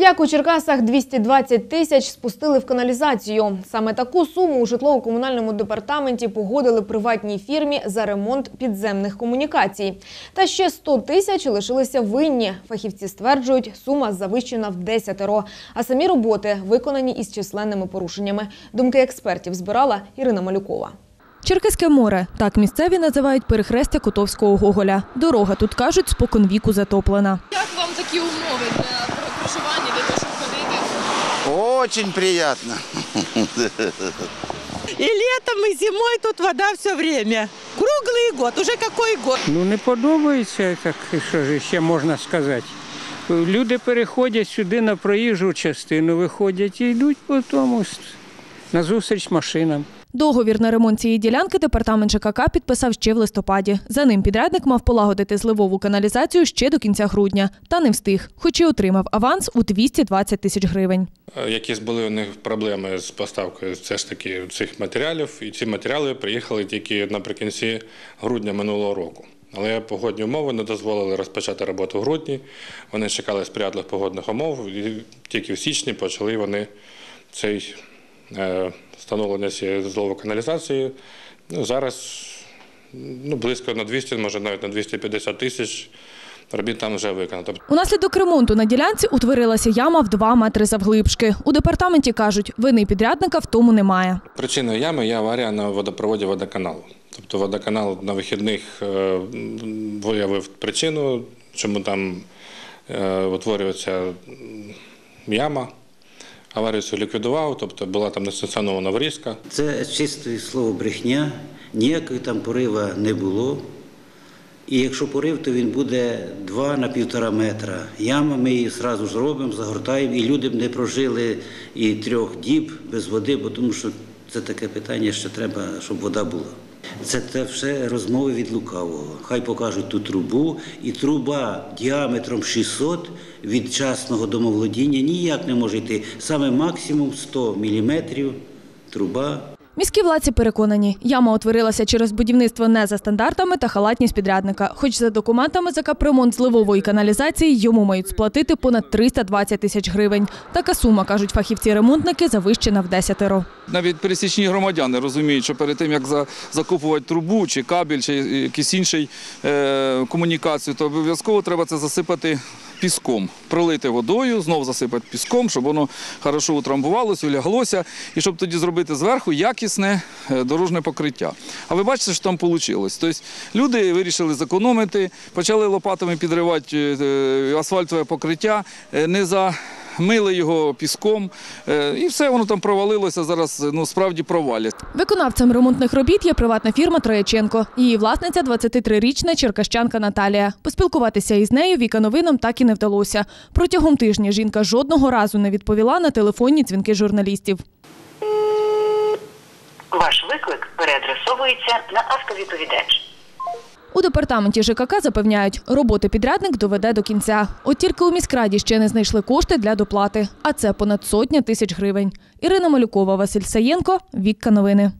Як у Черкасах 220 тисяч спустили в каналізацію. Саме таку суму у житлово-комунальному департаменті погодили приватній фірмі за ремонт підземних комунікацій. Та ще 100 тисяч лишилися винні. Фахівці стверджують, сума завищена в десятеро. А самі роботи виконані із численними порушеннями. Думки експертів збирала Ірина Малюкова. Черкаське море – так місцеві називають перехрестя Котовського Гоголя. Дорога тут, кажуть, споконвіку затоплена. Як вам такі умови проживання, для того, щоб ходити? Очень приятно. И летом, и зимой тут вода все время. Круглый год. Уже какой год? Ну не подобається, так що ж ще можна сказати. Люди переходять сюди на проїжджу частину, виходять і йдуть по тому назустріч машинам. Договір на ремонт цієї ділянки департамент ЖКК підписав ще в листопаді. За ним підрядник мав полагодити зливову каналізацію ще до кінця грудня. Та не встиг, хоч і отримав аванс у 220 тисяч гривень. Е, Якісь були у них проблеми з поставкою все ж таки цих матеріалів, і ці матеріали приїхали тільки наприкінці грудня минулого року. Але погодні умови не дозволили розпочати роботу в грудні. Вони чекали сприятливих погодних умов, і тільки в січні почали вони цей встановлення цієї злової каналізації. Ну, зараз ну, близько на 200, може навіть на 250 тисяч робіт там вже виконано. Унаслідок ремонту на ділянці утворилася яма в 2 метри завглибшки. У департаменті кажуть, вини підрядника в тому немає. Причиною ями є аварія на водопроводі водоканалу. Тобто водоканал на вихідних е, виявив причину, чому там е, утворюється яма. Аварію цю ліквідував, тобто була там несанкціонована врізка. Це чисте слово брехня, ніякої там порива не було. І якщо порив, то він буде 2 на півтора метра. Яма ми її одразу ж робимо, загортаємо, і люди б не прожили і трьох діб без води, бо тому що це таке питання, що треба, щоб вода була. Це те все розмови від лукавого. Хай покажуть ту трубу, і труба діаметром 600 від частного домовладіння ніяк не може йти. Саме максимум 100 міліметрів труба Міські владці переконані, яма утворилася через будівництво не за стандартами та халатність підрядника. Хоч за документами за капремонт зливової каналізації йому мають сплатити понад 320 тисяч гривень. Така сума, кажуть фахівці-ремонтники, завищена в десятеро. Навіть пересічні громадяни розуміють, що перед тим як закупувати трубу чи кабель, чи якийсь інший е, комунікацію, то обов'язково треба це засипати піском, пролити водою, знов засипати піском, щоб воно хорошо утрамбувалося, уляглося, і щоб тоді зробити зверху якісне е, дорожне покриття. А ви бачите, що там вийшло. Тобто люди вирішили зекономити, почали лопатами підривати е, асфальтове покриття, е, не за мили його піском, е, і все воно там провалилося. Зараз ну справді провалять. Виконавцем ремонтних робіт є приватна фірма Трояченко. Її власниця 23-річна черкащанка Наталія. Поспілкуватися із нею Віка новинам так і не вдалося. Протягом тижня жінка жодного разу не відповіла на телефонні дзвінки журналістів. Ваш виклик переадресовується на автовідповідач. У департаменті ЖКК запевняють, роботи підрядник доведе до кінця. От тільки у міськраді ще не знайшли кошти для доплати, а це понад сотня тисяч гривень. Ірина Малюкова, Василь Саєнко, Вікка Новини.